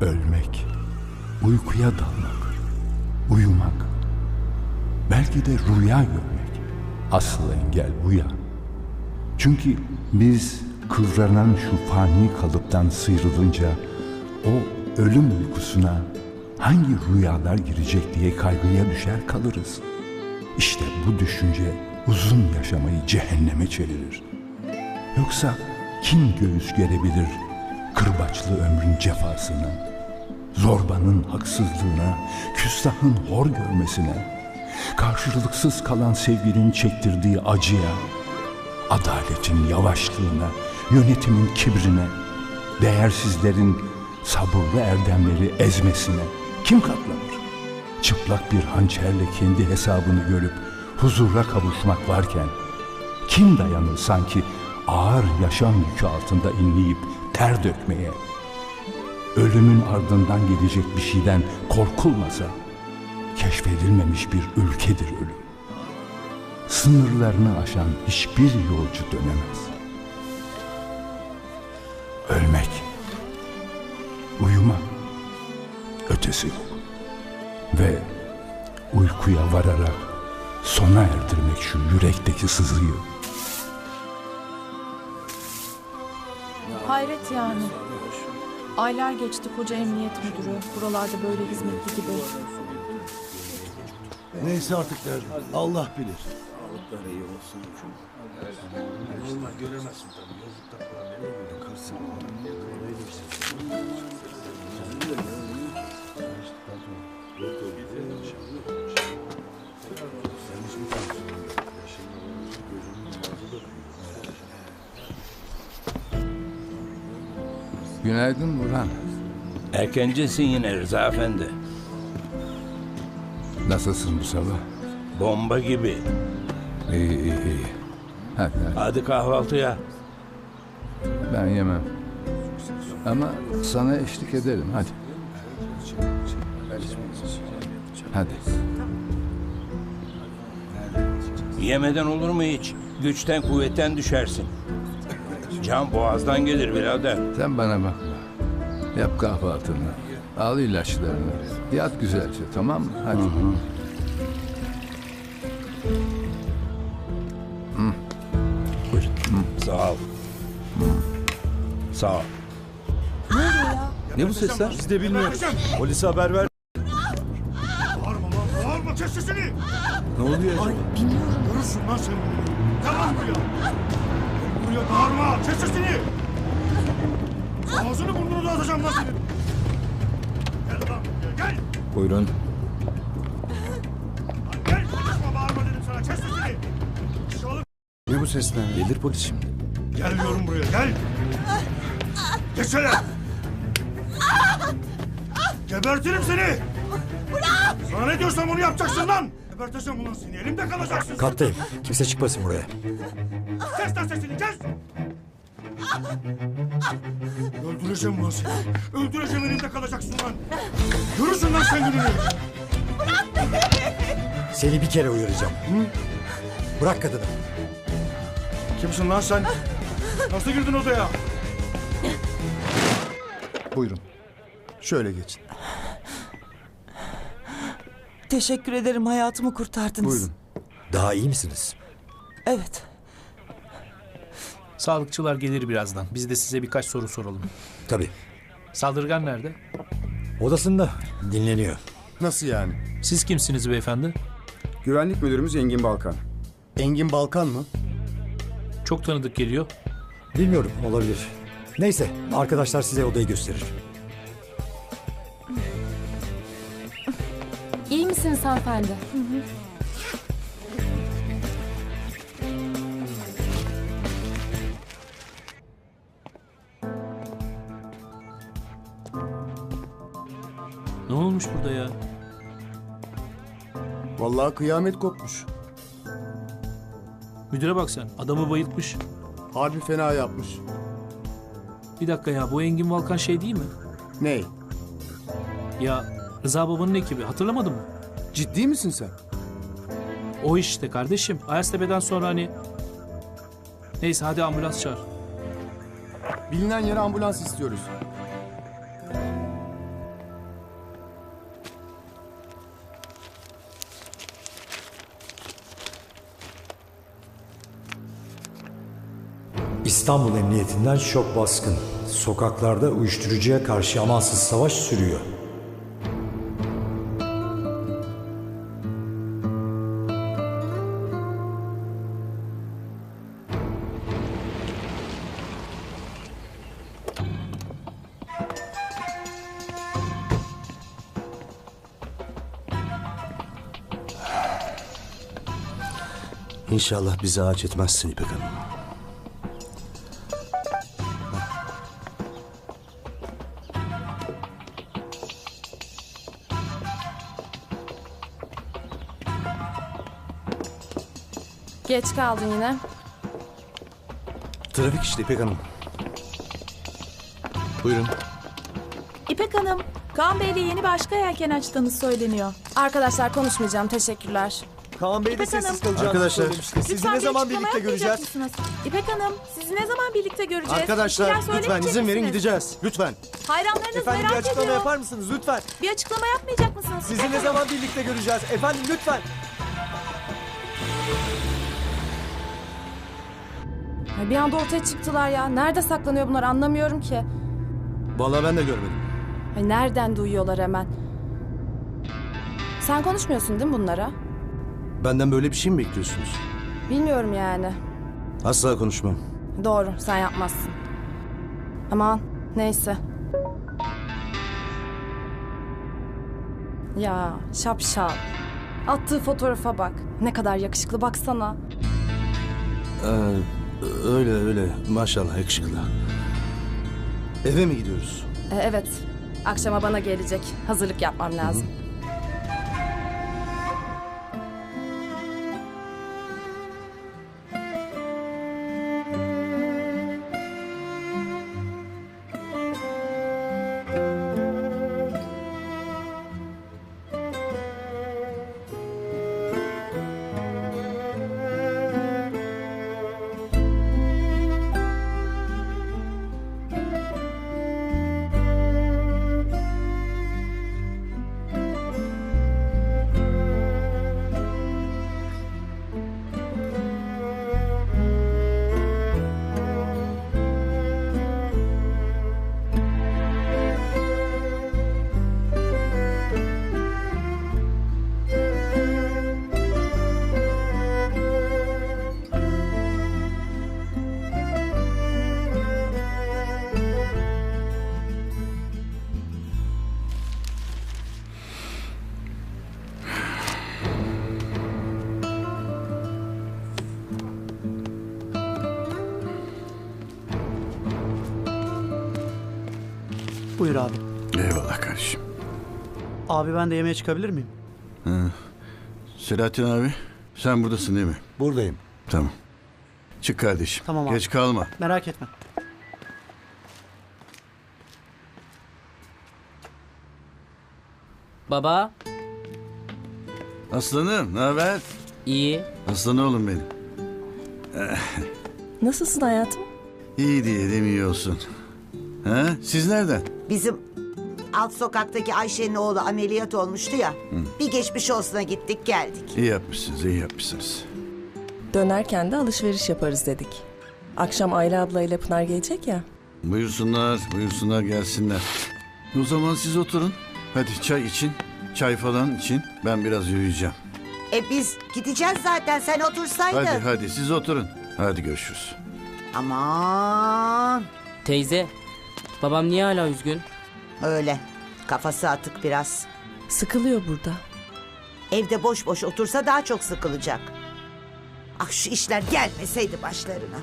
ölmek, uykuya dalmak, uyumak, belki de rüya görmek. Asıl engel bu ya. Çünkü biz kıvranan şu fani kalıptan sıyrılınca o ölüm uykusuna hangi rüyalar girecek diye kaygıya düşer kalırız. İşte bu düşünce uzun yaşamayı cehenneme çevirir. Yoksa kim göğüs gerebilir kırbaçlı ömrün cefasına, zorbanın haksızlığına, küstahın hor görmesine, karşılıksız kalan sevginin çektirdiği acıya, adaletin yavaşlığına, yönetimin kibrine, değersizlerin sabırlı erdemleri ezmesine kim katlanır? Çıplak bir hançerle kendi hesabını görüp huzura kavuşmak varken kim dayanır sanki ağır yaşam yükü altında inleyip ter dökmeye? Ölümün ardından gelecek bir şeyden korkulmasa keşfedilmemiş bir ülkedir ölüm. Sınırlarını aşan hiçbir yolcu dönemez. Ölmek, uyumak, ötesi yok. Ve uykuya vararak sona erdirmek şu yürekteki sızıyı. Hayret yani. Aylar geçti koca emniyet müdürü. Buralarda böyle hizmetli gibi. Neyse artık derdim. Allah bilir. Günaydın Burhan. Erkencisin yine Rıza Efendi. Nasılsın bu sabah? Bomba gibi. İyi iyi iyi. Hadi, hadi. Hadi kahvaltıya. ben yemem. Ama sana eşlik ederim hadi. Hadi. Yemeden olur mu hiç? Güçten kuvvetten düşersin. Can boğazdan gelir birader. Sen bana bakma. Yap kahvaltını. Al ilaçlarını. Yat güzelce tamam mı? Hadi. Sağ ol. Sağ ol. Ne bu sesler? Biz de bilmiyoruz. Polise haber ver. Bağırma lan bağırma kes sesini. Ne oluyor acaba? Görürsün lan sen bunu. Gel lan buraya. Buraya bağırma kes sesini. Ağzını burnunu dağıtacağım lan senin. Gel lan buraya gel. Buyurun. Lan Gel konuşma bağırma dedim sana kes sesini. Aşağılık. Ne bu sesler? Gelir polis şimdi. Gel diyorum buraya gel. Geçsene. Gebertirim seni. Sana ne diyorsam onu yapacaksın lan. Geberteceğim ulan seni elimde kalacaksın. sen. Kattayım. Kimse çıkmasın buraya. Kes lan sesini kes! Öldüreceğim ulan seni. Öldüreceğim elinde kalacaksın lan. Görürsün lan sen gününü. Seni bir kere uyaracağım. Bırak kadını. Kimsin lan sen? Nasıl girdin odaya? Buyurun. Şöyle geçin. Teşekkür ederim hayatımı kurtardınız. Buyurun. Daha iyi misiniz? Evet. Sağlıkçılar gelir birazdan. Biz de size birkaç soru soralım. Tabii. Saldırgan nerede? Odasında dinleniyor. Nasıl yani? Siz kimsiniz beyefendi? Güvenlik müdürümüz Engin Balkan. Engin Balkan mı? Çok tanıdık geliyor. Bilmiyorum olabilir. Neyse arkadaşlar size odayı gösterir. İyi misiniz hanımefendi? Ne Vallahi kıyamet kopmuş. Müdüre bak sen. Adamı bayıltmış. Harbi fena yapmış. Bir dakika ya bu Engin Valkan şey değil mi? Ney? Ya Rıza babanın ekibi hatırlamadın mı? Ciddi misin sen? O işte kardeşim. Ayaztepe'den sonra hani... Neyse hadi ambulans çağır. Bilinen yere ambulans istiyoruz. İstanbul Emniyetinden şok baskın. Sokaklarda uyuşturucuya karşı amansız savaş sürüyor. İnşallah bizi ağaç etmezsin İpek Hanım. Geç kaldın yine. Trafik işte İpek Hanım. Buyurun. İpek Hanım, Kaan Bey'le yeni başka yelken açtığınız söyleniyor. Arkadaşlar konuşmayacağım, teşekkürler. Kaan Bey İpek Hanım, Arkadaşlar lütfen bir açıklama yapmayacak mısınız? İpek Hanım, sizi ne zaman birlikte göreceğiz? Bir şeyler söylemeyecek misiniz? gideceğiz. Lütfen. Hayranlarınız merak ediyor. mısınız lütfen? Bir açıklama yapmayacak mısınız? İpek Hanım? zaman birlikte göreceğiz? Efendim lütfen. Ay, Bir anda ortaya çıktılar ya. Nerede saklanıyor bunlar anlamıyorum ki. Vallahi ben de görmedim. Ay, nereden duyuyorlar hemen? Sen konuşmuyorsun değil mi bunlara? Benden böyle bir şey mi bekliyorsunuz? Bilmiyorum yani. Asla konuşmam. Doğru, sen yapmazsın. Aman, neyse. Ya, şapşal. Attığı fotoğrafa bak. Ne kadar yakışıklı baksana. Ee, öyle öyle. Maşallah yakışıklı. Eve mi gidiyoruz? E, evet, akşama bana gelecek. Hazırlık yapmam lazım. 嗯。Buyur abi. Eyvallah kardeşim. Abi ben de yemeğe çıkabilir miyim? Selahattin abi sen buradasın değil mi? Buradayım. Tamam. Çık kardeşim. Tamam abi. Geç kalma. Merak etme. Baba, Aslanım ne haber? iyi. Aslan oğlum benim. Nasılsın hayatım? İyi diyelim iyi olsun. Ha? Siz nereden? Bizim alt sokaktaki Ayşe'nin oğlu ameliyat olmuştu ya. Bir geçmiş olsuna gittik geldik. İyi yapmışsınız iyi yapmışsınız. Dönerken de alışveriş yaparız dedik. Akşam Ayla abla ile Pınar gelecek ya. Buyursunlar buyursunlar gelsinler. O zaman siz oturun. Hadi çay için. Çay falan için. Ben biraz yürüyeceğim. E biz gideceğiz zaten sen otursaydın. Hadi hadi siz oturun. Hadi görüşürüz. Aman Teyze, babam niye hala üzgün? öyle kafası atık biraz. Sıkılıyor burada. Evde boş boş otursa daha çok sıkılacak. Ah şu işler gelmeseydi başlarına.